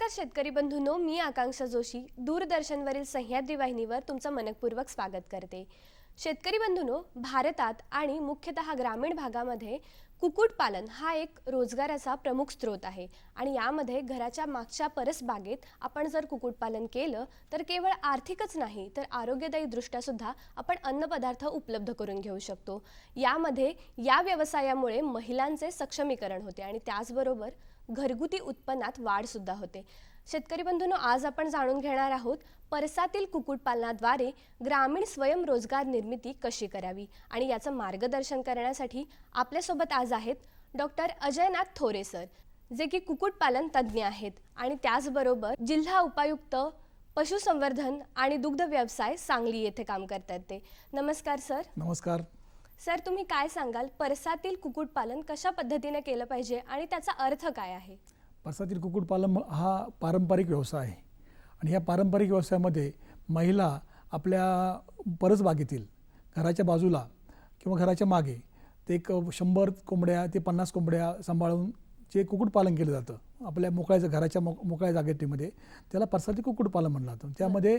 नमस्कार शेतकरी बंधूंनो मी आकांक्षा जोशी दूरदर्शनवरील सह्याद्री वाहिनीवर तुमचं मनपूर्वक स्वागत करते. शेतकरी बंधूंनो भारतात आणि मुख्यतः ग्रामीण भागामध्ये कुक्कुटपालन हा एक रोजगाराचा प्रमुख स्रोत आहे आणि यामध्ये घराच्या मागच्या परसबागेत आपण जर कुक्कुटपालन केलं तर केवळ आर्थिकच नाही तर आरोग्यदायी दृष्ट्या सुद्धा आपण अन्नपदार्थ उपलब्ध करून घेऊ शकतो. यामध्ये या व्यवसायामुळे महिलांचे सक्षमीकरण होते आणि त्याचबरोबर घरगुती उत्पन्नात वाढ सुद्धा होते. शेतकरी बंधूंनो आज आपण जाणून घेणार आहोत परसातील कुक्कुटपालनाद्वारे ग्रामीण स्वयंरोजगार निर्मिती कशी करावी आणि याचं मार्गदर्शन करण्यासाठी आपल्यासोबत आज आहेत डॉक्टर अजयनाथ थोरे सर जे की कुक्कुटपालन तज्ज्ञ आहेत. आणि त्याचबरोबर जिल्हा उपायुक्त पशुसंवर्धन आणि दुग्ध व्यवसाय सांगली येथे काम करतात ते. नमस्कार सर. नमस्कार. सर तुम्ही काय सांगाल? परसातील कुक्कुटपालन कशा पद्धतीने केलं पाहिजे आणि त्याचा अर्थ काय आहे? परसातील कुक्कुटपालन हा पारंपरिक व्यवसाय आहे. आणि ह्या पारंपरिक व्यवसायामध्ये महिला आपल्या परसबागेतील घराच्या बाजूला किंवा घराच्या मागे ते एक शंभर कोंबड्या ते पन्नास कोंबड्या सांभाळून जे कुक्कुटपालन केलं जातं आपल्या मोकळ्या घराच्या मोक मोकळ्या जागेमध्ये त्याला परसातील कुक्कुटपालन म्हणलं जातं. त्यामध्ये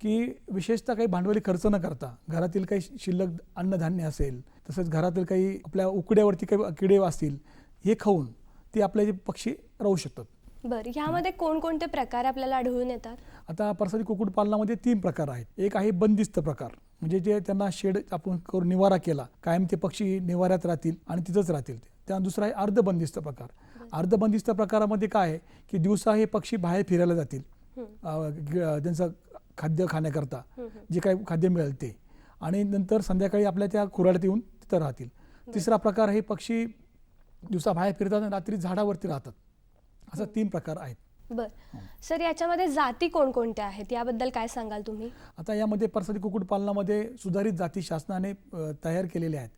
की विशेषतः काही भांडवली खर्च न करता घरातील काही शिल्लक अन्नधान्य असेल तसंच घरातील काही आपल्या उकड्यावरती काही किडे असतील हे खाऊन ते आपले जे पक्षी राहू शकतात. बरं ह्यामध्ये कोणकोणते प्रकार आपल्याला आढळून येतात? आता परसादी कुक्कुटपालनामध्ये तीन प्रकार आहेत. एक आहे बंदिस्त प्रकार म्हणजे जे त्यांना शेड आपण करून निवारा केला कायम ते पक्षी निवाऱ्यात राहतील आणि तिथंच राहतील ते. त्या दुसरा आहे अर्धबंदिस्त प्रकार. अर्धबंदिस्त प्रकारामध्ये काय आहे की दिवसा हे पक्षी बाहेर फिरायला जातील. त्यांचं खाद्य खाण्याकरता जे काही खाद्य मिळेल ते. आणि नंतर संध्याकाळी आपल्या त्या खुराड्यात येऊन तिथं राहतील. तिसरा प्रकार हे पक्षी दिवसा बाहेर फिरतात आणि रात्री झाडावरती राहतात. असा तीन प्रकार आहेत. बर. सर याच्यामध्ये जाती कोणकोणत्या आहेत? याबद्दल काय सांगाल तुम्ही? आता यामध्ये परसादी कुक्कुटपालनामध्ये सुधारित जाती शासनाने तयार केलेल्या आहेत.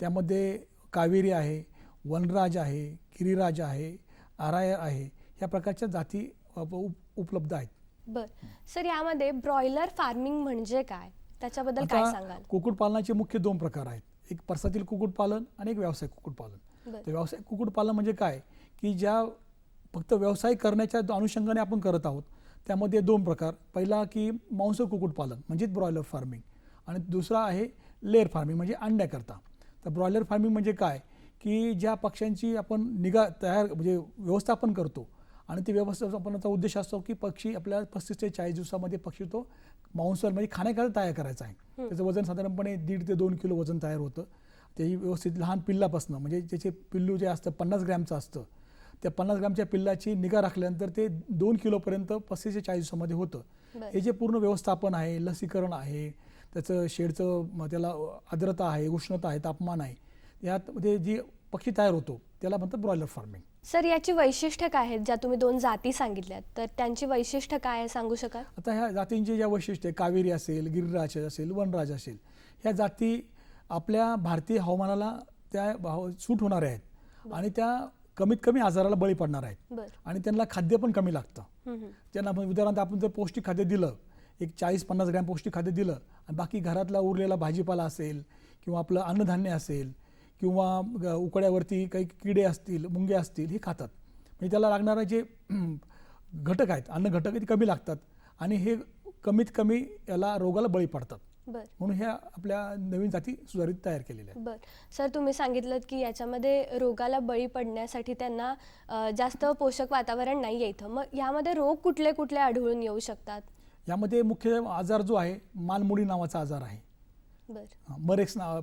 त्यामध्ये कावेरी आहे वनराज आहे गिरिराज आहे आराय आहे ह्या प्रकारच्या जाती उपलब्ध आहेत. बर. सर यामध्ये ब्रॉयलर फार्मिंग म्हणजे काय? त्याच्याबद्दल काय सांगाल? कुक्कुटपालनाचे मुख्य दोन प्रकार आहेत. एक परसातील कुक्कुटपालन आणि एक व्यावसायिक कुक्कुटपालन. तर व्यावसायिक कुक्कुटपालन म्हणजे काय? की ज्या फक्त व्यवसाय करण्याच्या अनुषंगाने आपण करत आहोत त्यामध्ये दोन प्रकार. पहिला की मांस कुक्कुटपालन म्हणजेच ब्रॉयलर फार्मिंग. आणि दुसरा आहे लेअर फार्मिंग म्हणजे अंड्याकरता. तर ब्रॉयलर फार्मिंग म्हणजे काय? की ज्या पक्ष्यांची आपण निगा तयार म्हणजे व्यवस्थापन करतो आणि ते व्यवस्थापनाचा उद्देश असतो की पक्षी आपल्याला पस्तीस ते चाळीस दिवसामध्ये पक्षी तो मांसाहार म्हणजे खाण्याकरता तयार करायचा आहे. त्याचं वजन साधारणपणे दीड ते दोन किलो वजन तयार होतं. त्याची व्यवस्थित लहान पिल्लापासनं म्हणजे त्याचे पिल्लू जे असतं पन्नास ग्रॅमचं असतं. त्या पन्नास ग्रॅमच्या पिल्लाची निगा राखल्यानंतर ते दोन किलोपर्यंत पस्तीस ते चाळीस दिवसामध्ये होतं. हे जे पूर्ण व्यवस्थापन आहे लसीकरण आहे त्याचं शेडचं त्याला आर्द्रता आहे उष्णता आहे तापमान आहे यामध्ये जी पक्षी तयार होतो त्याला म्हणतात ब्रॉयलर फार्मिंग सर याची वैशिष्ट्य काय आहेत? ज्या तुम्ही दोन जाती सांगितल्यात तर त्यांची वैशिष्ट्य काय आहे सांगू शकाल? आता ह्या जातींची ज्या वैशिष्ट्ये कावेरी असेल गिरिराज असेल वनराज असेल ह्या जाती आपल्या भारतीय हवामानाला त्या भाव सूट होणाऱ्या आहेत आणि त्या कमीत कमी आजाराला बळी पडणार आहेत. आणि त्यांना खाद्य पण कमी लागतं. त्यांना उदाहरणार्थ आपण जर पौष्टिक खाद्य दिलं एक चाळीस पन्नास ग्रॅम पौष्टिक खाद्य दिलं आणि बाकी घरातला उरलेला भाजीपाला असेल किंवा आपलं अन्नधान्य असेल किंवा उकड्यावरती काही किडे असतील मुंगे असतील हे खातात. म्हणजे त्याला लागणारे जे घटक आहेत अन्न घटक ते कमी लागतात आणि हे कमीत कमी याला रोगाला बळी पडतात. बर. म्हणून ह्या आपल्या नवीन जाती सुधारित तयार केलेल्या आहेत. बर. सर तुम्ही सांगितलं की याच्यामध्ये रोगाला बळी पडण्यासाठी त्यांना जास्त पोषक वातावरण नाही इथं. मग यामध्ये रोग कुठले कुठले आढळून येऊ शकतात? यामध्ये मुख्य आजार जो आहे मानमुडी नावाचा आजार आहे. बर. मरेक्स नाव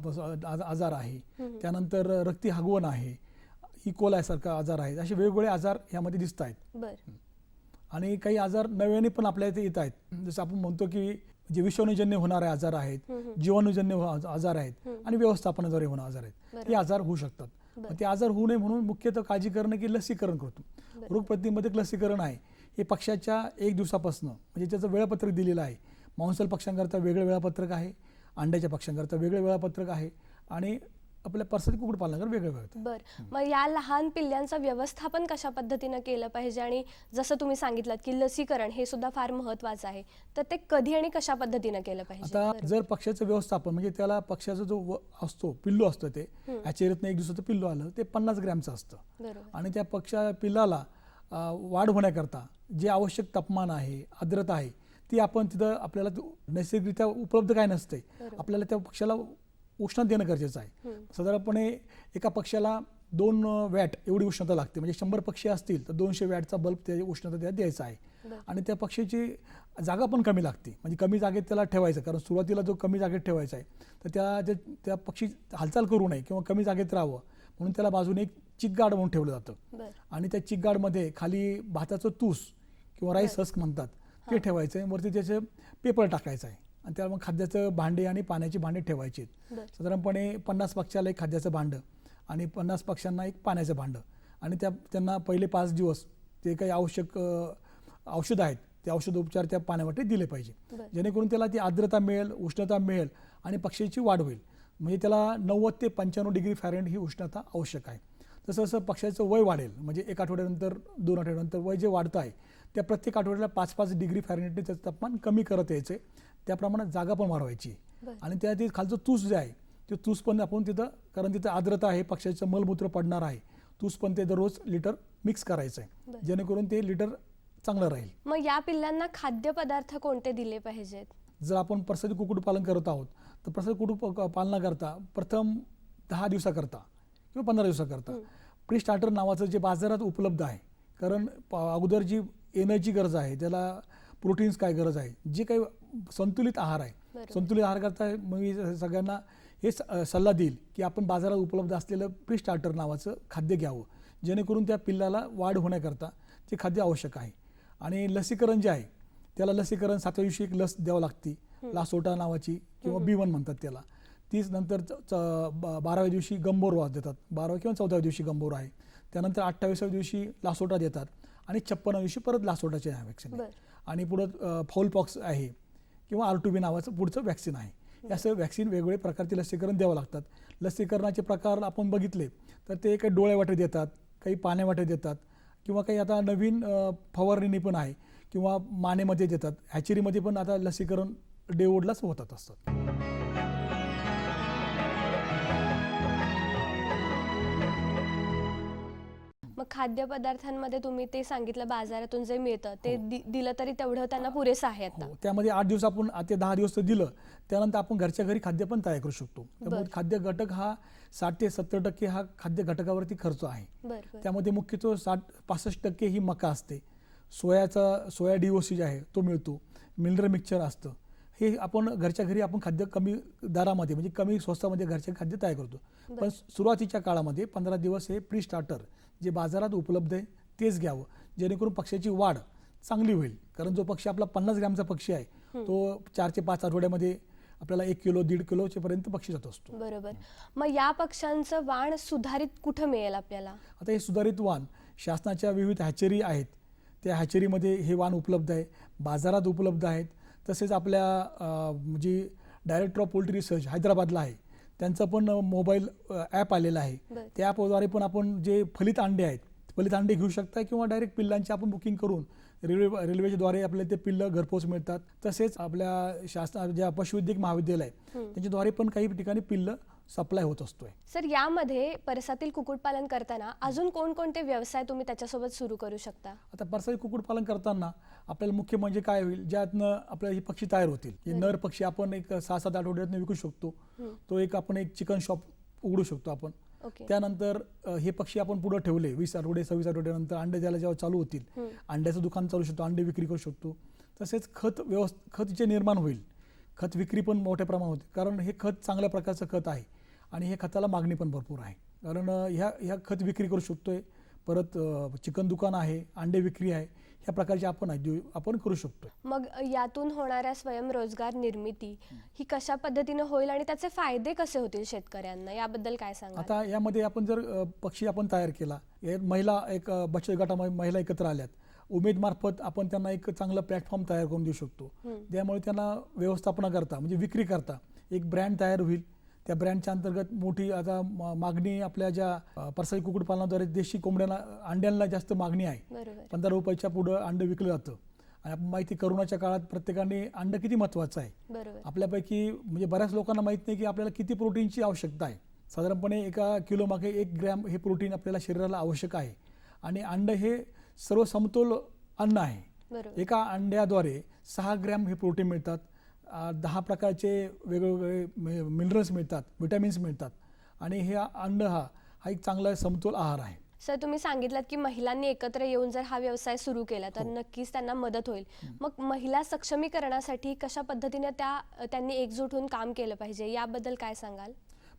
आजार आहे. त्यानंतर रक्ती हगवण आहे. इकोलायसारखा आजार आहे. असे वेगवेगळे आजार यामध्ये दिसत आहेत. आणि काही आजार नव्याने पण आपल्या इथे येत आहेत. जसं आपण म्हणतो की जे विषाणूजन्य होणारे आजार आहेत जीवाणूजन्य हो- आजार आहेत आणि व्यवस्थापनाद्वारे होणारे आजार आहेत. हे आजार होऊ शकतात. ते आजार होऊ नये म्हणून मुख्यतः काळजी करणं की लसीकरण करतो. रोगप्रतिबंधक लसीकरण आहे. हे पक्षाच्या एक दिवसापासून म्हणजे त्याचं वेळापत्रक दिलेलं आहे. मांसल पक्षांकरता वेगळं वेळापत्रक आहे. अंड्याच्या पक्षांकरता वेगळं वेळापत्रक आहे आणि आपल्या परसादी कुक्कुटपालनाकर वेगळं वेगळं बर. मग या लहान पिल्ल्यांचं व्यवस्थापन कशा पद्धतीनं केलं पाहिजे? आणि जसं तुम्ही सांगितलं की लसीकरण हे सुद्धा फार महत्वाचं आहे. तर ते कधी आणि कशा पद्धतीनं केलं पाहिजे? आता जर पक्षाचं व्यवस्थापन म्हणजे त्याला पक्षाचा जो असतो पिल्लू असतं ते या चेरीतनं एक दिवसाचं पिल्लू आलं ते पन्नास ग्रॅमचं असतं. आणि त्या पक्षा पिल्लाला वाढ होण्याकरता जे आवश्यक तापमान आहे आर्द्रता आहे ती आपण तिथं आपल्याला नैसर्गिकरित्या उपलब्ध काय नसते. आपल्याला त्या पक्षाला उष्णता देणं गरजेचं आहे. साधारणपणे एका पक्षाला दोन वॅट एवढी उष्णता लागते. म्हणजे शंभर पक्षी असतील तर दोनशे वॅटचा बल्ब त्या उष्णता त्याला द्यायचा आहे. आणि त्या पक्षीची जागा पण कमी लागते. म्हणजे कमी जागेत त्याला ठेवायचं कारण सुरुवातीला जो कमी जागेत ठेवायचा आहे तर त्या त्या पक्षी हालचाल करू नये किंवा कमी जागेत राहावं म्हणून त्याला बाजूने एक चिकगाड म्हणून ठेवलं जातं. आणि त्या चिकगाडमध्ये खाली भाताचं तूस किंवा राईस हस्क म्हणतात. ते ठेवायचं आहे. वरती त्याचं पेपर टाकायचं आहे. आणि त्याला मग खाद्याचं भांडे आणि पाण्याची भांडे ठेवायची आहेत. साधारणपणे पन्नास पक्षाला एक खाद्याचं भांडं आणि पन्नास पक्ष्यांना एक पाण्याचं भांडं. आणि त्या त्यांना पहिले पाच दिवस ते काही आवश्यक औषधं आहेत ते औषधोपचार त्या पाण्यावाटे दिले पाहिजे. जेणेकरून त्याला ती आर्द्रता मिळेल उष्णता मिळेल आणि पक्ष्याची वाढ होईल. म्हणजे त्याला नव्वद ते पंच्याण्णव डिग्री फॅरेंट ही उष्णता आवश्यक आहे. तसं जसं पक्ष्याचं वय वाढेल. म्हणजे एक आठवड्यानंतर दोन आठवड्यानंतर वय जे वाढतं आहे त्या प्रत्येक आठवड्याला पाच पाच डिग्री फॅरेंटने त्याचं तापमान कमी करत यायचं. त्याप्रमाणे जागा पण वाढवायची. आणि त्या ते खालचं तूस जे आहे ते तूस पण आपण तिथं कारण तिथं आर्द्रता आहे पक्ष्याचं मलमूत्र पडणार आहे. तूस पण ते दररोज लिटर मिक्स करायचं आहे. जेणेकरून ते लिटर चांगलं राहील. मग या पिल्लांना खाद्यपदार्थ कोणते दिले पाहिजेत? जर आपण प्रसादी कुक्कुटपालन करत आहोत तर प्रसादी कुक्कुट पालनाकरता प्रथम दहा दिवसाकरता किंवा पंधरा दिवसाकरता. प्री स्टार्टर नावाचं जे बाजारात उपलब्ध आहे कारण अगोदर जी एनर्जी गरज आहे त्याला प्रोटीन्स काय गरज आहे जे काही संतुलित आहार आहे. संतुलित आहार करता मी सगळ्यांना हे सल्ला देईल की आपण बाजारात उपलब्ध असलेलं प्री स्टार्टर नावाचं खाद्य घ्यावं. जेणेकरून त्या पिल्लाला वाढ होण्याकरता ते खाद्य आवश्यक आहे. आणि लसीकरण जे आहे त्याला लसीकरण सातव्या दिवशी एक लस द्यावं लागते. लासोटा नावाची किंवा बी वन म्हणतात त्याला. तीच नंतर च- च- ब- बाराव्या दिवशी गंभोर वास देतात. बाराव्या किंवा चौदाव्या दिवशी गंभोर आहे. त्यानंतर अठ्ठावीसाव्या दिवशी लासोटा देतात. आणि छप्पनाव्या दिवशी परत लासोटाचे व्हॅक्सिन बरं. आणि पुढं फाऊल पॉक्स आहे किंवा आर टू बी नावाचं पुढचं व्हॅक्सिन आहे. हे असं व्हॅक्सिन वेगवेगळे प्रकारचे लसीकरण द्यावं लागतात. लसीकरणाचे प्रकार आपण बघितले तर ते काही डोळ्यावाटे देतात काही पाण्यावाटे देतात किंवा काही आता नवीन फवारणी पण आहे किंवा मानेमध्ये देतात. हॅचेरीमध्ये पण आता लसीकरण डेवोडलाच होतात असतात खाद्यपदार्थांमध्ये तुम्ही ते सांगितलं बाजारातून जे मिळतं ते दि- दिलं तरी तेवढं त्यांना पुरेसं आहे आता हो त्यामध्ये आठ दिवस आपण आ- ते दहा दिवस तर दिलं त्यानंतर आपण घरच्या घरी खाद्य पण तयार करू शकतो. त्यामुळे बरं. खाद्य घटक हा साठ ते सत्तर टक्के हा खाद्य घटकावरती खर्च आहे. त्यामध्ये मुख्यत्वे साठ पासष्ट टक्के ही मका असते. सोयाचा सोया डिओसी जे आहे तो मिळतो. मिनरल मिक्सचर असतं. हे आपण घरच्या घरी आपण खाद्य कमी दरामध्ये म्हणजे कमी स्वस्तामध्ये घरचे खाद्य तयार करतो. पण सुरुवातीच्या काळामध्ये पंधरा दिवस हे प्री स्टार्टर जे बाजारात उपलब्ध आहे तेच घ्यावं. जेणेकरून पक्ष्याची वाढ चांगली होईल. कारण जो पक्षी आपला पन्नास ग्रॅमचा पक्षी आहे तो चार ते पाच आठवड्यामध्ये आपल्याला एक किलो दीड किलोच्या पर्यंत पक्षी जात असतो. बरोबर. मग या पक्ष्यांचं वाण सुधारित कुठं मिळेल आपल्याला? आता हे सुधारित वाण शासनाच्या विविध हॅचेरी आहेत. त्या हॅचेरीमध्ये हे वाण उपलब्ध आहे बाजारात उपलब्ध आहेत. तसेच आपल्या म्हणजे डायरेक्टर ऑफ पोल्ट्री रिसर्च हैदराबादला आहे त्यांचं पण मोबाईल ॲप आलेलं आहे. त्या ॲपद्वारे पण आपण जे फलित अंडे आहेत फलित अंडे घेऊ शकता किंवा डायरेक्ट पिल्लांची आपण बुकिंग करून रेल्वे रेल्वेच्याद्वारे आपल्याला ते पिल्लं घरपोच मिळतात. तसेच आपल्या शासन ज्या पशुवैद्यक महाविद्यालय आहे त्यांच्याद्वारे पण काही ठिकाणी पिल्लं सप्लाय होत असतोय. सर यामध्ये परसातील कुक्कुटपालन करताना अजून कोणकोणते व्यवसाय तुम्ही त्याच्यासोबत सुरू करू शकता? आता परसाई कुक्कुटपालन करताना आपल्याला मुख्य म्हणजे काय होईल ज्यातनं आपल्याला हे पक्षी तयार होतील. हे नर पक्षी आपण एक सहा सात आठवड्यातनं विकू शकतो. तो एक आपण एक चिकन शॉप उघडू शकतो आपण. ओके. त्यानंतर अ, हे पक्षी आपण पुढे ठेवले वीस आठवडे सव्वीस आठवड्यानंतर अंडे द्यायला जेव्हा चालू होतील अंड्याचं दुकान चालू शकतो अंडे विक्री करू शकतो. तसेच खत व्यवस्थ खत जे निर्माण होईल खत विक्री पण मोठ्या प्रमाणात होते. कारण हे खत चांगल्या प्रकारचं खत आहे आणि हे खताला मागणी पण भरपूर आहे. कारण ह्या ह्या खत विक्री करू शकतोय. परत अ, चिकन दुकान आहे अंडे विक्री आहे ह्या प्रकारचे आपण आहे, जे आपण करू शकतो मग यातून होणाऱ्या स्वयंरोजगार निर्मिती ही कशा पद्धतीनं होईल आणि त्याचे फायदे कसे होतील शेतकऱ्यांना? याबद्दल काय सांगा आता यामध्ये आपण जर पक्षी आपण तयार केला महिला एक बचत गटामध्ये महिला एकत्र आल्यात उमेद मार्फत आपण त्यांना एक चांगलं प्लॅटफॉर्म तयार करून देऊ शकतो. त्यामुळे त्यांना व्यवस्थापना करता म्हणजे विक्री करता. एक ब्रँड तयार होईल. त्या ब्रँडच्या अंतर्गत मोठी आता मागणी आपल्या ज्या परसाई कुक्कुटपालनाद्वारे देशी कोंबड्यांना अंड्यांना जास्त मागणी आहे. पंधरा रुपयाच्या पुढं अंड विकलं जातं. आणि आपण माहिती करोनाच्या काळात प्रत्येकाने अंड किती महत्त्वाचं आहे. आपल्यापैकी म्हणजे बऱ्याच लोकांना माहीत नाही की आपल्याला किती प्रोटीनची आवश्यकता आहे. साधारणपणे एका किलो मागे एक ग्रॅम हे प्रोटीन आपल्याला शरीराला आवश्यक आहे. आणि अंड हे सर्व समतोल अन्न आहे. एका अंड्याद्वारे सहा ग्रॅम हे प्रोटीन मिळतात. दहा प्रकारचे वेगवेगळे मिनरल्स मिळतात विटॅमिन्स मिळतात. आणि हे अंड हा हा एक चांगला समतोल आहार आहे. सर तुम्ही सांगितलं की महिलांनी एकत्र येऊन जर हा व्यवसाय सुरू केला तर हो. नक्कीच त्यांना मदत होईल. मग महिला सक्षमीकरणासाठी कशा पद्धतीने त्या त्यांनी एकजूट होऊन काम केलं पाहिजे? याबद्दल काय सांगाल?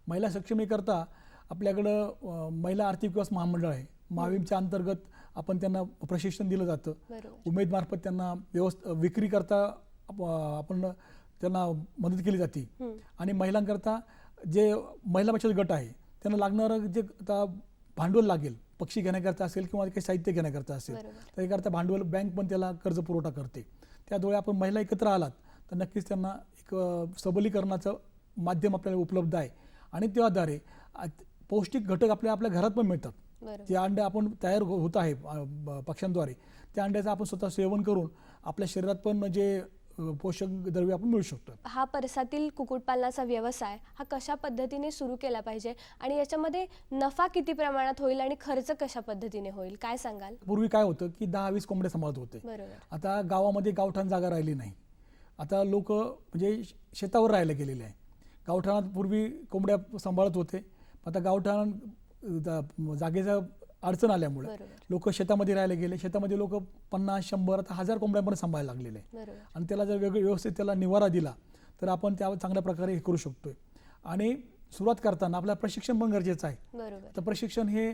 महिला सक्षमीकरता आपल्याकडं महिला आर्थिक विकास महामंडळ आहे. महाविमच्या अंतर्गत आपण त्यांना प्रशिक्षण दिलं जातं. बरोबर. उमेदमार्फत त्यांना व्यवस्थ विक्री करता आप- आपण त्यांना मदत केली जाते. आणि महिलांकरता जे महिला बचत गट आहे त्यांना लागणारं जे भांडवल लागेल पक्षी घेण्याकरता असेल किंवा काही साहित्य घेण्याकरता असेल. त्याकरता भांडवल बँक पण त्याला कर्ज पुरवठा करते. त्याद्वारे आपण महिला एकत्र आलात तर नक्कीच त्यांना एक सबलीकरणाचं माध्यम आपल्याला उपलब्ध आहे. आणि त्याद्वारे पौष्टिक घटक आपल्या आपल्या घरात पण मिळतात. ते अंडे आपण तयार हो- होत आहे पक्ष्यांद्वारे त्या अंड्याचं आपण स्वतः सेवन करून आपल्या शरीरात पण जे अ, पोषक द्रव्य आपण मिळू शकतो. हा परसातील कुक्कुटपालनाचा व्यवसाय हा कशा पद्धतीने सुरू केला पाहिजे? आणि याच्यामध्ये नफा किती प्रमाणात होईल आणि खर्च कशा पद्धतीने होईल? काय सांगाल? पूर्वी काय होतं की दहा वीस कोंबड्या सांभाळत होते. आता गावामध्ये गावठाण जागा राहिली नाही. आता लोक म्हणजे शेतावर राहायला गेलेले आहे. गावठाणात पूर्वी कोंबड्या सांभाळत होते. आता गावठाण जागेचं अडचण आल्यामुळे लोक शेतामध्ये राहायला गेले. शेतामध्ये लोक पन्नास शंभर आता हजार कोंबड्यापर्यंत सांभाळायला लागलेले. आणि त्याला जर वेगळं व्यवस्थित त्याला निवारा दिला तर आपण त्या चांगल्या प्रकारे हे करू शकतोय. आणि सुरुवात करताना आपल्याला प्रशिक्षण पण गरजेचं आहे. तर प्रशिक्षण हे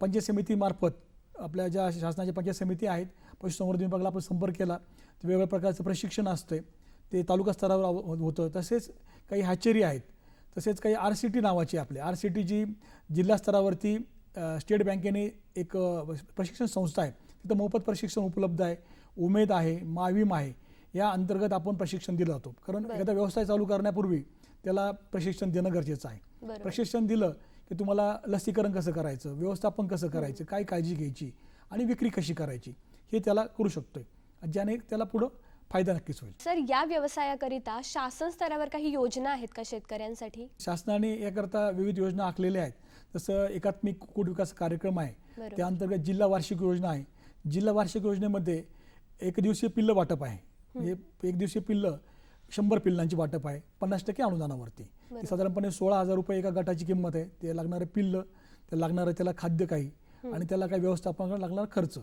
पंचायत समितीमार्फत आपल्या ज्या शासनाच्या पंचायत समिती आहेत पशुसंवर्धन विभागाला आपण संपर्क केला तर वेगवेगळ्या प्रकारचं प्रशिक्षण असतं ते तालुका स्तरावर होतं. तसेच काही हॅचेरी आहेत. तसेच काही आर सी टी नावाची आपले आर सी टी जी जिल्हा स्तरावरती स्टेट बँकेने एक प्रशिक्षण संस्था आहे. तिथं मोफत प्रशिक्षण उपलब्ध आहे. उमेद आहे माविम आहे. या अंतर्गत आपण प्रशिक्षण दिलं जातो. कारण. एखादा व्यवसाय चालू करण्यापूर्वी त्याला प्रशिक्षण देणं गरजेचं आहे. प्रशिक्षण दिलं की तुम्हाला लसीकरण कसं करायचं व्यवस्थापन कसं करायचं काय काळजी घ्यायची आणि विक्री कशी करायची हे त्याला करू शकतोय. ज्याने त्याला पुढं फायदा नक्कीच होईल. सर या व्यवसायाकरिता शासन स्तरावर काही योजना आहेत का शेतकऱ्यांसाठी? शासनाने याकरता विविध योजना आखलेल्या आहेत. जसं एकात्मिक कुक्कुट विकास कार्यक्रम आहे. त्या अंतर्गत जिल्हा वार्षिक योजना आहे. जिल्हा वार्षिक योजनेमध्ये एक दिवसीय पिल्ल वाटप आहे. म्हणजे एक दिवसीय पिल्ल शंभर पिल्लांची वाटप आहे. पन्नास टक्के अनुदानावरती. साधारणपणे सोळा हजार रुपये एका गटाची किंमत आहे. ते लागणारे पिल्ल ते लागणारं त्याला खाद्य काही आणि त्याला काही व्यवस्थापन लागणारा खर्च.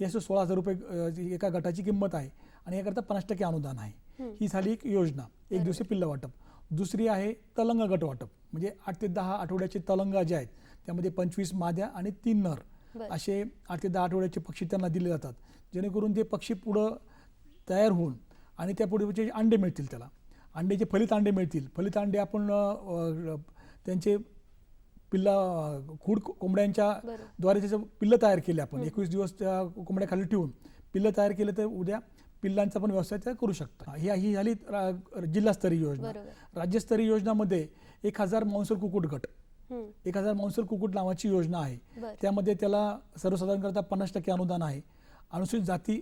हे असं सोळा हजार रुपये एका गटाची किंमत आहे. आणि याकरता पन्नास टक्के अनुदान आहे. ही झाली एक योजना एक दिवशी पिल्ल वाटप. दुसरी आहे तलंग गट वाटप. म्हणजे आठ ते दहा आठवड्याचे तलंगा जे आहेत त्यामध्ये पंचवीस माद्या आणि तीन नर. असे आठ ते दहा आठवड्याचे पक्षी त्यांना दिले जातात. जेणेकरून ते पक्षी पुढं तयार होऊन आणि त्या पुढे अंडे मिळतील त्याला. अंड्याचे फलित अंडे मिळतील. फलित अंडे आपण त्यांचे पिल्ला खूड कोंबड्यांच्या. द्वारे त्याचं पिल्लं तयार केले आपण. एकवीस दिवस त्या कोंबड्या खाली ठेवून पिल्लं तयार केलं तर उद्या पिल्लांचा पण व्यवसाय त्या करू शकता ही ही झाली जिल्हास्तरीय योजना. राज्यस्तरीय योजनामध्ये एक हजार मांसर कुक्कुट गट. एक हजार मांसर कुक्कुट नावाची योजना आहे. त्यामध्ये त्याला सर्वसाधारणकरता पन्नास टक्के अनुदान आहे. अनुसूचित जाती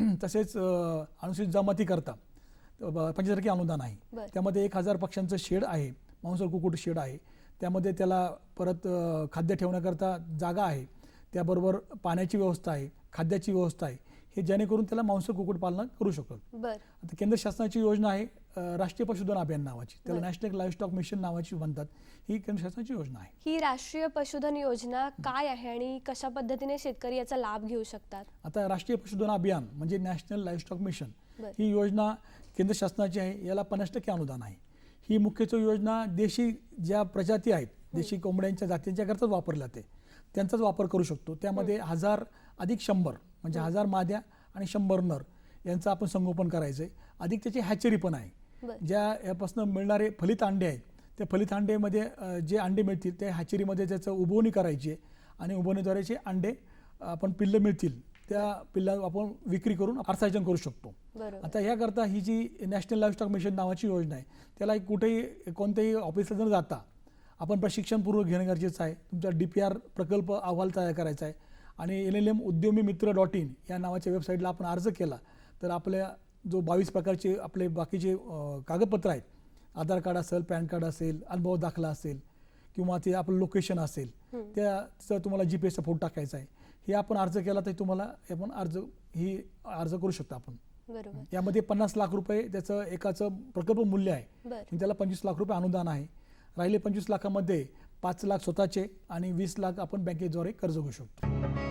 तसेच अनुसूचित जमाती करता पंचवीस टक्के अनुदान आहे. त्यामध्ये एक हजार पक्ष्यांचं शेड आहे. मांसर कुक्कुट शेड आहे. त्यामध्ये त्याला परत खाद्य ठेवण्याकरता जागा आहे. त्याबरोबर पाण्याची व्यवस्था आहे. खाद्याची व्यवस्था आहे. हे जेणेकरून त्याला मांसर कुक्कुटपालन करू शकतो. बर. आता केंद्र शासनाची योजना आहे राष्ट्रीय पशुधन अभियान नावाची. त्याला. नॅशनल लाईव्हस्टॉक मिशन नावाची म्हणतात. ही केंद्र शासनाची योजना आहे. ही राष्ट्रीय पशुधन योजना काय आहे आणि कशा पद्धतीने शेतकरी याचा लाभ घेऊ शकतात? आता राष्ट्रीय पशुधन अभियान म्हणजे नॅशनल लाईव्हस्टॉक मिशन. ही योजना केंद्र शासनाची आहे याला पन्नास टक्के अनुदान आहे. ही मुख्यत्वे योजना देशी ज्या प्रजाती आहेत देशी कोंबड्यांच्या जातींच्या करताच वापरल्या जाते त्यांचाच वापर करू शकतो. त्यामध्ये हजार अधिक शंभर म्हणजे हजार माद्या आणि शंभर नर यांचं आपण संगोपन करायचं आहे अधिक त्याची हॅचरी पण आहे. ज्या यापासून मिळणारे फलित अंडे आहेत त्या फलित अंडेमध्ये जे अंडे मिळतील त्या हॅचरीमध्ये त्याचं उबवणी करायची आहे आणि उबवणीद्वारेचे अंडे आपण पिल्लं मिळतील त्या पिल्ला आपण विक्री करून अर्थार्जन करू शकतो. आता ह्याकरता ही जी नॅशनल लाईव्हस्टॉक मिशन नावाची योजना आहे त्याला एक कुठेही कोणत्याही ऑफिसला न जाता आपण प्रशिक्षण पूर्व घेणं गरजेचं आहे. तुमचा डी पी आर प्रकल्प अहवाल तयार करायचा आहे. आणि एल एल एम उद्यमी मित्र डॉट इन या नावाच्या वेबसाईटला आपण अर्ज केला तर आपल्या जो बावीस प्रकारचे आपले बाकीचे कागदपत्र आहेत आधार कार्ड असेल पॅन कार्ड असेल अनुभव दाखला असेल किंवा ते आपलं लोकेशन असेल. त्याचं तुम्हाला जी पी एसचा फोटो टाकायचा आहे. हे आपण अर्ज केला तर तुम्हाला हे आपण अर्ज ही अर्ज करू शकतो आपण. यामध्ये पन्नास लाख रुपये त्याचं एकाचं प्रकल्प मूल्य आहे. त्याला पंचवीस लाख रुपये अनुदान आहे. राहिले पंचवीस लाखामध्ये पाच लाख स्वतःचे आणि वीस लाख आपण बँकेद्वारे कर्ज घेऊ शकतो.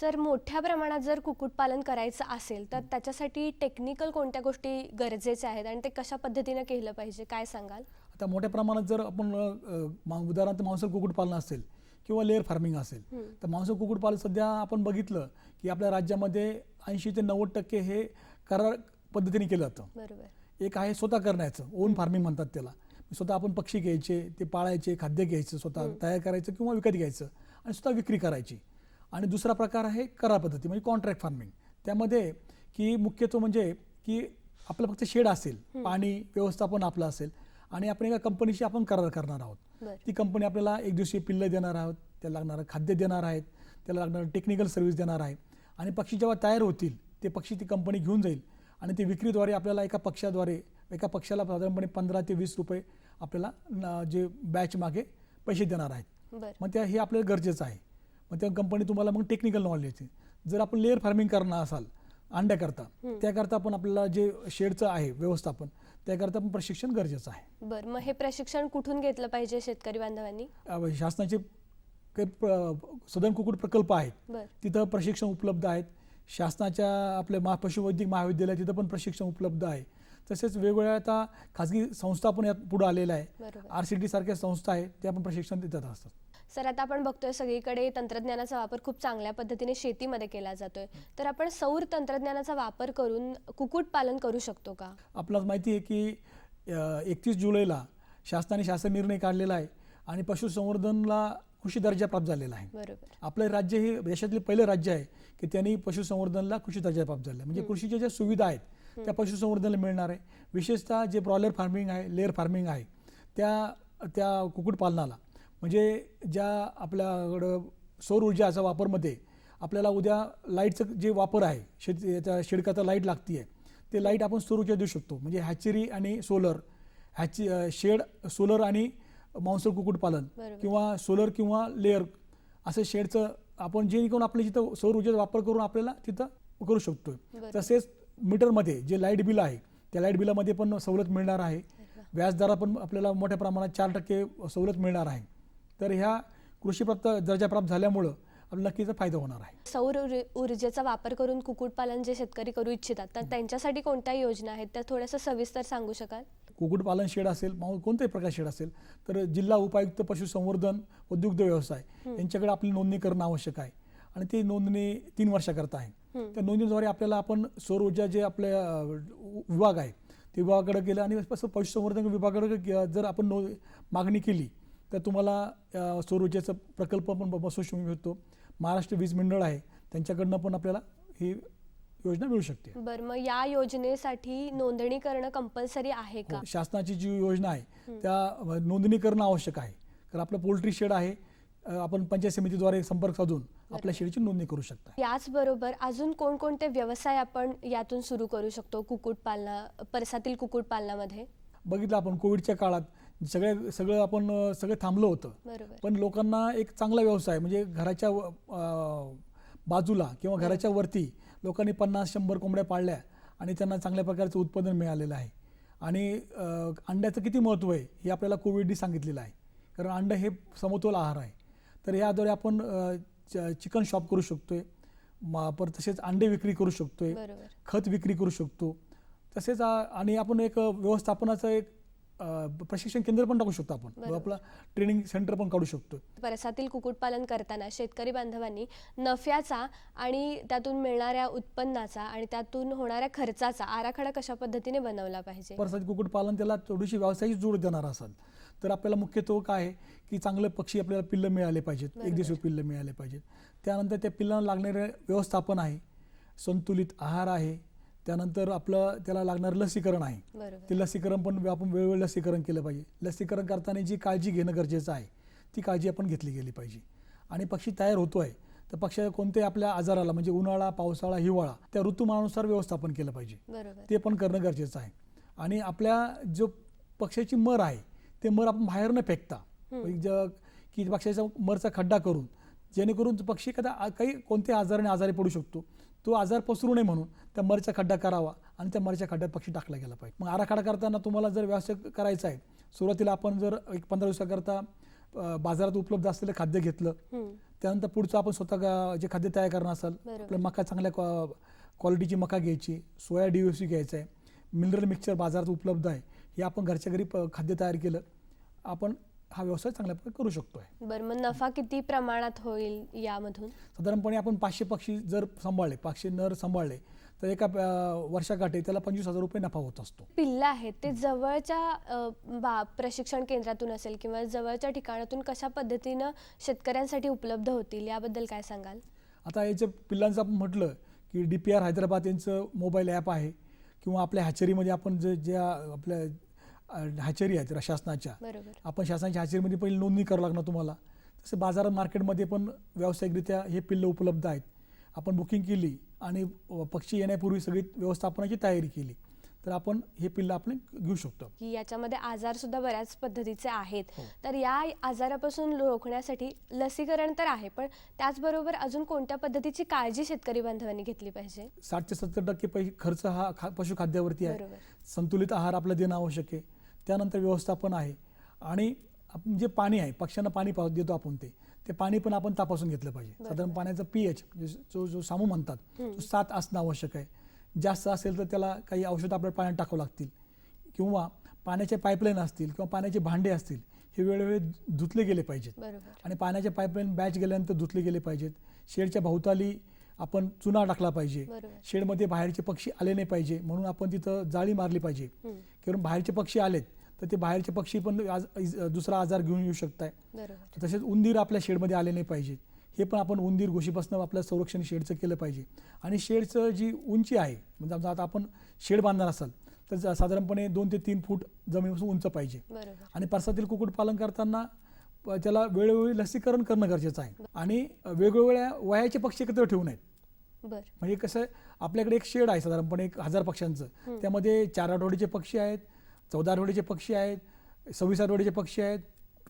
सर मोठ्या प्रमाणात जर कुक्कुटपालन करायचं असेल तर त्याच्यासाठी टेक्निकल कोणत्या गोष्टी गरजेच्या आहेत आणि ते कशा पद्धतीने केलं पाहिजे? काय सांगाल? आता मोठ्या प्रमाणात जर आपण अ, उदाहरणार्थ मांसल कुक्कुटपालन असेल किंवा लेअर फार्मिंग असेल. तर मांसल कुक्कुटपालन सध्या आपण बघितलं की आपल्या राज्यामध्ये ऐंशी ते नव्वद टक्के हे करार पद्धतीने केलं जातं. बरोबर. एक आहे स्वतः करण्याचं ओन फार्मिंग म्हणतात त्याला. स्वतः आपण पक्षी घ्यायचे ते पाळायचे खाद्य घ्यायचं स्वतः तयार करायचं किंवा विकत घ्यायचं आणि स्वतः विक्री करायची. आणि दुसरा प्रकार आहे करार पद्धती म्हणजे कॉन्ट्रॅक्ट फार्मिंग त्यामध्ये की मुख्यत्व म्हणजे की आपलं फक्त शेड असेल पाणी व्यवस्थापन आपलं असेल आणि आपण एका कंपनीशी आपण करार करणार आहोत. ती कंपनी आपल्याला एक दिवशी पिल्लं देणार आहोत त्याला लागणारं खाद्य देणार आहेत त्याला लागणारं टेक्निकल सर्व्हिस देणार आहे आणि पक्षी जेव्हा तयार होतील ते पक्षी ती कंपनी घेऊन जाईल आणि ते विक्रीद्वारे आपल्याला एका पक्षाद्वारे एका पक्षाला साधारणपणे पंधरा ते वीस रुपये आपल्याला जे बॅच मागे पैसे देणार आहेत. मग त्या हे आपल्याला गरजेचं आहे. मग त्या कंपनी तुम्हाला मग टेक्निकल नॉलेज देते जर आपण लेअर फार्मिंग करणार असाल अंड्याकरता त्याकरता पण आपल्याला जे शेडचं आहे व्यवस्थापन त्याकरता पण प्रशिक्षण गरजेचं आहे. बर मग हे प्रशिक्षण कुठून घेतलं पाहिजे शेतकरी बांधवांनी? अ, शासनाचे काही सदन कुक्कुट प्रकल्प आहेत. तिथं प्रशिक्षण उपलब्ध आहेत. शासनाच्या आपल्या महा पशुवैद्यक महाविद्यालय तिथं पण प्रशिक्षण उपलब्ध आहे. तसेच वेगवेगळ्या आता खाजगी संस्था पण यात पुढे आलेल्या आहे. आर सी टी सारख्या संस्था आहेत त्या पण प्रशिक्षण देतात असतात. सर आता आपण बघतोय सगळीकडे तंत्रज्ञानाचा वापर खूप चांगल्या पद्धतीने शेतीमध्ये केला जातोय. तर आपण सौर तंत्रज्ञानाचा वापर करून कुक्कुटपालन करू शकतो का? आपल्याला माहिती आहे की एकतीस जुलैला शासनाने शासन निर्णय काढलेला आहे आणि पशुसंवर्धनला कृषी दर्जा प्राप्त झालेला आहे. बरोबर. आपलं राज्य हे देशातले पहिलं राज्य आहे की त्यांनी पशुसंवर्धनला कृषी दर्जा प्राप्त झाला आहे. म्हणजे कृषीच्या ज्या सुविधा आहेत त्या पशुसंवर्धनला मिळणार आहे. विशेषतः जे ब्रॉयलर फार्मिंग आहे लेअर फार्मिंग आहे त्या त्या कुक्कुटपालनाला म्हणजे ज्या आपल्याकडं सौर ऊर्जाचा वापरमध्ये आपल्याला उद्या लाईटचं जे वापर आहे शेत याच्या शेडकाचा लाइट लागते आहे ते लाइट आपण सौर ऊर्जा देऊ शकतो. म्हणजे हॅचरी आणि सोलर हॅची शेड सोलर आणि मांसल कुक्कुटपालन. किंवा सोलर किंवा लेअर असं शेडचं आपण जेणेकरून आपल्या जिथं सौर ऊर्जेचा वापर करून आपल्याला तिथं करू शकतो. तसेच मीटरमध्ये जे लाइट बिल आहे त्या लाइट बिलामध्ये पण सवलत मिळणार आहे. व्याजदरा पण आपल्याला मोठ्या प्रमाणात चार टक्के सवलत मिळणार आहे. तर ह्या कृषीप्राप्त दर्जा प्राप्त झाल्यामुळं आपल्याला नक्कीच फायदा होणार आहे. सौर ऊर्जे- ऊर्जेचा वापर करून कुक्कुटपालन जे शेतकरी करू इच्छितात तर त्यांच्यासाठी कोणत्या योजना आहेत? त्या थोड्याशा सविस्तर सांगू शकाल? कुक्कुटपालन शेड असेल कोणत्याही प्रकार शेड असेल तर जिल्हा उपायुक्त पशुसंवर्धन व दुग्ध व्यवसाय यांच्याकडे आपली नोंदणी करणं आवश्यक आहे. आणि ती नोंदणी तीन वर्षाकरता आहे. त्या नोंदणीद्वारे आपल्याला आपण सौर ऊर्जा जे आपले अ, विभाग आहे ते विभागाकडे गेलं आणि पशुसंवर्धन विभागाकडे जर आपण मागणी केली तर तुम्हाला अ, सौर ऊर्जेचा प्रकल्प पण ब- बसवू शकतो महाराष्ट्र वीज मंडळ आहे त्यांच्याकडनं पण आपल्याला ही योजना मिळू शकते. बर मग या योजनेसाठी नोंदणी करणं कंपल्सरी आहे का? हो, शासनाची जी योजना आहे त्या नोंदणी करणं आवश्यक आहे. कारण आपलं पोल्ट्री शेड आहे आपण पंचायत समितीद्वारे संपर्क साधून आपल्या शेडची नोंदणी करू शकता. याचबरोबर अजून कोणकोणते व्यवसाय आपण यातून सुरू करू शकतो कुक्कुटपालना परसातील कुक्कुटपालनामध्ये? बघितलं आपण कोविडच्या काळात सगळे सगळं आपण सगळं थांबलं होतं. पण लोकांना एक चांगला व्यवसाय म्हणजे घराच्या बाजूला किंवा घराच्या वरती लोकांनी पन्नास शंभर कोंबड्या पाळल्या आणि त्यांना चांगल्या प्रकारचं उत्पादन मिळालेलं आहे. आणि अंड्याचं किती महत्त्व आहे हे आपल्याला कोविडने सांगितलेलं आहे. कारण अंड हे समतोल आहार आहे. तर याद्वारे आपण चिकन शॉप करू शकतोय. मा- परत तसेच अंडे विक्री करू शकतोय. बरोबर. खत विक्री करू शकतो. तसेच आणि आपण एक व्यवस्थापनाचं एक प्रशिक्षण केंद्र पण टाकू शकतो आपण. आपला ट्रेनिंग सेंटर पण काढू शकतो परसातील कुक्कुटपालन करताना शेतकरी बांधवांनी नफ्याचा आणि त्यातून मिळणाऱ्या उत्पन्नाचा आणि त्यातून होणाऱ्या खर्चाचा आराखडा कशा पद्धतीने बनवला पाहिजे? परसात कुक्कुटपालन त्याला थोडीशी व्यवसायाची जोड देणार असाल. तर आपल्याला मुख्यत्व काय आहे? की चांगले पक्षी आपल्याला पिल्लं मिळाले पाहिजेत. एक. दिवशी पिल्लं मिळाले पाहिजेत. त्यानंतर त्या पिल्लांना लागणारे व्यवस्थापन आहे. संतुलित आहार आहे. त्यानंतर आपलं त्याला लागणारं लसीकरण आहे. ते लसीकरण पण आपण वेळोवेळी लसीकरण केलं पाहिजे. लसीकरण करताना जी काळजी घेणं गरजेचं आहे ती काळजी आपण घेतली गेली पाहिजे. आणि पक्षी तयार होतो आहे तर पक्ष कोणते आपल्या आजाराला म्हणजे उन्हाळा पावसाळा हिवाळा त्या ऋतुमानानुसार व्यवस्थापन केलं पाहिजे. ते पण करणं गरजेचं आहे. आणि आपल्या जो पक्ष्याची मर आहे ते मर आपण बाहेर न फेकता. ज- की पक्ष्याचा मरचा खड्डा करून जेणेकरून पक्षी कदा काही कोणत्या आजाराने आजारी पडू शकतो. तो आजार पसरू नये म्हणून त्या मरचा खड्डा करावा आणि त्या मरच्या खड्ड्यात पक्षी टाकला गेला पाहिजे मग आराखडा करताना तुम्हाला जर व्यवसाय करायचा आहे सुरुवातीला आपण जर एक पंधरा दिवसाकरता बाजारात उपलब्ध असलेलं खाद्य घेतलं. त्यानंतर पुढचं आपण स्वतः जे खाद्य तयार करणार असाल. आपल्या मका चांगल्या क्वा- क्वालिटीची मका घ्यायची सोया डी सी घ्यायचं आहे मिनरल मिक्सचर बाजारात उपलब्ध आहे हे आपण घरच्या घरी खाद्य तयार केलं आपण हा व्यवसाय चांगल्या प्रकारे करू शकतो आहे बरं मग नफा किती प्रमाणात होईल यामधून? साधारणपणे आपण पाचशे पक्षी जर सांभाळले पाचशे नर सांभाळले तर एका अ, वर्षाकाठी त्याला पंचवीस हजार रुपये नफा होत असतो. पिल्ल आहेत ते जवळच्या अ, बा प्रशिक्षण केंद्रातून असेल किंवा जवळच्या ठिकाणातून कशा पद्धतीनं शेतकऱ्यांसाठी उपलब्ध होतील याबद्दल काय सांगाल? आता याच्या पिल्लांचं आपण म्हटलं की डी पी आर हैदराबाद यांचं मोबाईल ॲप आहे किंवा आपल्या हॅचरीमध्ये आपण जे ज्या आपल्या अ, हॅचरी आहेत शासनाच्या. आपण शासनाच्या हॅचरीमध्ये पहिली नोंदणी करावं लागणार तुम्हाला. तसं बाजारात मार्केटमध्ये पण व्यावसायिकरित्या हे पिल्लं उपलब्ध आहेत. आपण बुकिंग केली आणि पक्षी येण्यापूर्वी सगळी व्यवस्थापनाची तयारी केली. तर आपण हे पिल्लं आपण घेऊ शकतो. की याच्यामध्ये आजार सुद्धा बऱ्याच पद्धतीचे आहेत. हो. तर या आजारापासून रोखण्यासाठी लसीकरण तर आहे पण त्याचबरोबर अजून कोणत्या पद्धतीची काळजी शेतकरी बांधवांनी घेतली पाहिजे? साठ ते सत्तर टक्के खर्च हा खा पशुखाद्यावरती आहे. संतुलित आहार आपला देणं आवश्यक आहे. त्यानंतर व्यवस्थापन आहे. आणि जे पाणी आहे पक्ष्यांना पाणी पाव देतो आपण ते. ते पाणी पण आपण तपासून घेतलं पाहिजे. साधारण पाण्याचा पी एच जो जो सामू म्हणतात तो सात असणं आवश्यक आहे. जास्त असेल तर त्याला काही औषध आपल्याला पाण्यात टाकावं लागतील. किंवा पाण्याचे पाईपलाईन असतील किंवा पाण्याचे भांडे असतील हे वेळोवेळी धुतले गेले पाहिजेत. आणि पाण्याचे पाईपलाईन बॅच गेल्यानंतर धुतले गेले पाहिजेत. शेडच्या भोवताली आपण चुना टाकला पाहिजे. शेडमध्ये बाहेरचे पक्षी आले नाही पाहिजे. म्हणून आपण तिथं जाळी मारली पाहिजे. कारण बाहेरचे पक्षी आलेत तर ते बाहेरचे पक्षी पण आज दुसरा आजार घेऊन येऊ शकताय. बरोबर. तसेच उंदीर आपल्या शेडमध्ये आले नाही पाहिजेत हे पण आपण उंदीर घोशीपासून आपलं संरक्षण शेडचं केलं पाहिजे. आणि शेडचं जी उंची आहे म्हणजे आता आपण शेड बांधणार असाल तर साधारणपणे दोन ते तीन फूट जमिनीपासून उंच पाहिजे. आणि परसातील कुक्कुटपालन करताना त्याला वेळोवेळी लसीकरण करणं गरजेचं आहे. आणि वेगवेगळ्या वयाचे पक्षी एकत्र ठेवू नयेत म्हणजे कसं आहे, आपल्याकडे एक शेड आहे साधारणपणे एक हजार पक्ष्यांचं. त्यामध्ये चार आठवडीचे पक्षी आहेत चौदा आठवडीचे पक्षी आहेत सव्वीस आठवडीचे पक्षी आहेत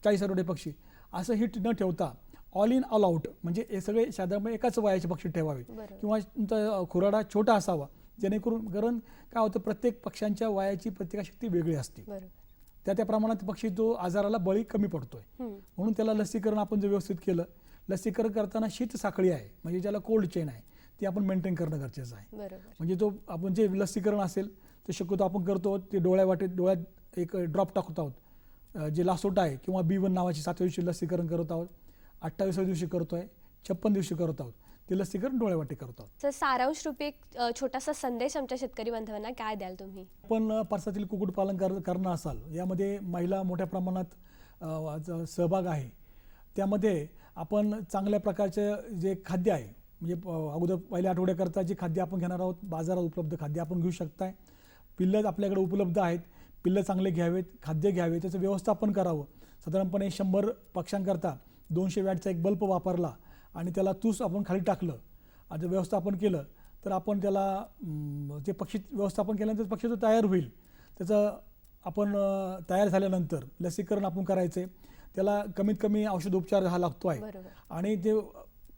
चाळीस आठवडे पक्षी. असं हिट न ठेवता ऑल इन ऑल आउट म्हणजे हे सगळे साधारणपणे एकाच वयाचे पक्षी ठेवावे. किंवा तुमचा खुराडा छोटा असावा. जेणेकरून कारण काय होतं प्रत्येक पक्ष्यांच्या वयाची प्रतिकारशक्ती वेगळी असते. त्या त्या प्रमाणात पक्षी तो आजाराला बळी कमी पडतोय. म्हणून त्याला लसीकरण आपण जर व्यवस्थित केलं लसीकरण करताना शीत साखळी आहे म्हणजे ज्याला कोल्ड चेन आहे. ती आपण मेंटेन करणं गरजेचं आहे. म्हणजे तो आपण जे लसीकरण असेल ते शक्यतो आपण करतो ते डोळ्या वाटेत डोळ्यात एक ड्रॉप टाकत आहोत. जे लासोटा आहे किंवा बी वन नावाची सातव्या दिवशी लसीकरण करत आहोत अठ्ठावीसव्या दिवशी करतोय छप्पन दिवशी करत आहोत ते लसीकरण डोळ्यावाटे करत आहोत. तर सारांश रूपी एक छोटासा संदेश आमच्या शेतकरी बांधवांना काय द्याल तुम्ही? आपण परसातील कुक्कुटपालन कर करणं असाल यामध्ये महिला मोठ्या प्रमाणात ज- सहभाग आहे. त्यामध्ये आपण चांगल्या प्रकारचे जे खाद्य आहे म्हणजे अगोदर पहिल्या आठवड्याकरता जे खाद्य आपण घेणार आहोत. बाजारात उपलब्ध खाद्य आपण घेऊ शकताय. पिल्लं आपल्याकडे उपलब्ध आहेत. पिल्लं चांगले घ्यावेत खाद्य घ्यावे त्याचं व्यवस्थापन करावं. साधारणपणे शंभर पक्ष्यांकरता दोनशे वॅटचा एक बल्ब वापरला आणि त्याला तूस आपण खाली टाकलं. आणि व्यवस्थापन केलं तर आपण त्याला ते पक्षी व्यवस्थापन केल्यानंतर पक्षी तो तयार होईल. त्याचं आपण तयार झाल्यानंतर लसीकरण आपण करायचं त्याला कमीत कमी औषधोपचार हा लागतो आहे आणि ते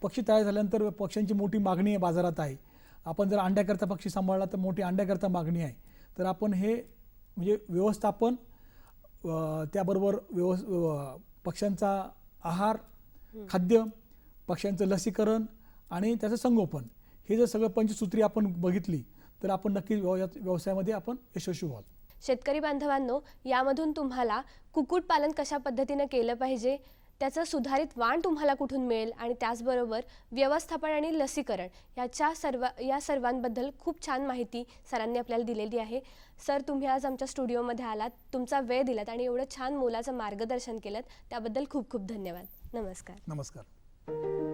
पक्षी तयार झाल्यानंतर पक्ष्यांची मोठी मागणी आहे बाजारात आहे. आपण जर अंड्याकरता पक्षी सांभाळला तर मोठी अंड्याकरता मागणी आहे. तर आपण हे म्हणजे व्यवस्थापन त्याबरोबर व्यवस् अं, पक्ष्यांचा आहार खाद्य पक्ष्यांचं लसीकरण आणि त्याचं संगोपन. हे जर सगळं पंचसूत्री आपण बघितली तर आपण नक्की व्यव- व्यवसायामध्ये आपण यशस्वी व्हाल. शेतकरी बांधवांनो यामधून तुम्हाला कुक्कुटपालन कशा पद्धतीनं केलं पाहिजे? त्याचं सुधारित वाण तुम्हाला कुठून मिळेल? आणि त्याचबरोबर व्यवस्थापन आणि लसीकरण याच्या सर्व या सर्वांबद्दल खूप छान माहिती सरांनी आपल्याला दिलेली आहे. सर तुम्ही आज आमच्या स्टुडिओमध्ये आलात तुमचा वेळ दिलात आणि एवढं छान मोलाचं मार्गदर्शन केलं त्याबद्दल खूप खूप धन्यवाद. नमस्कार. नमस्कार.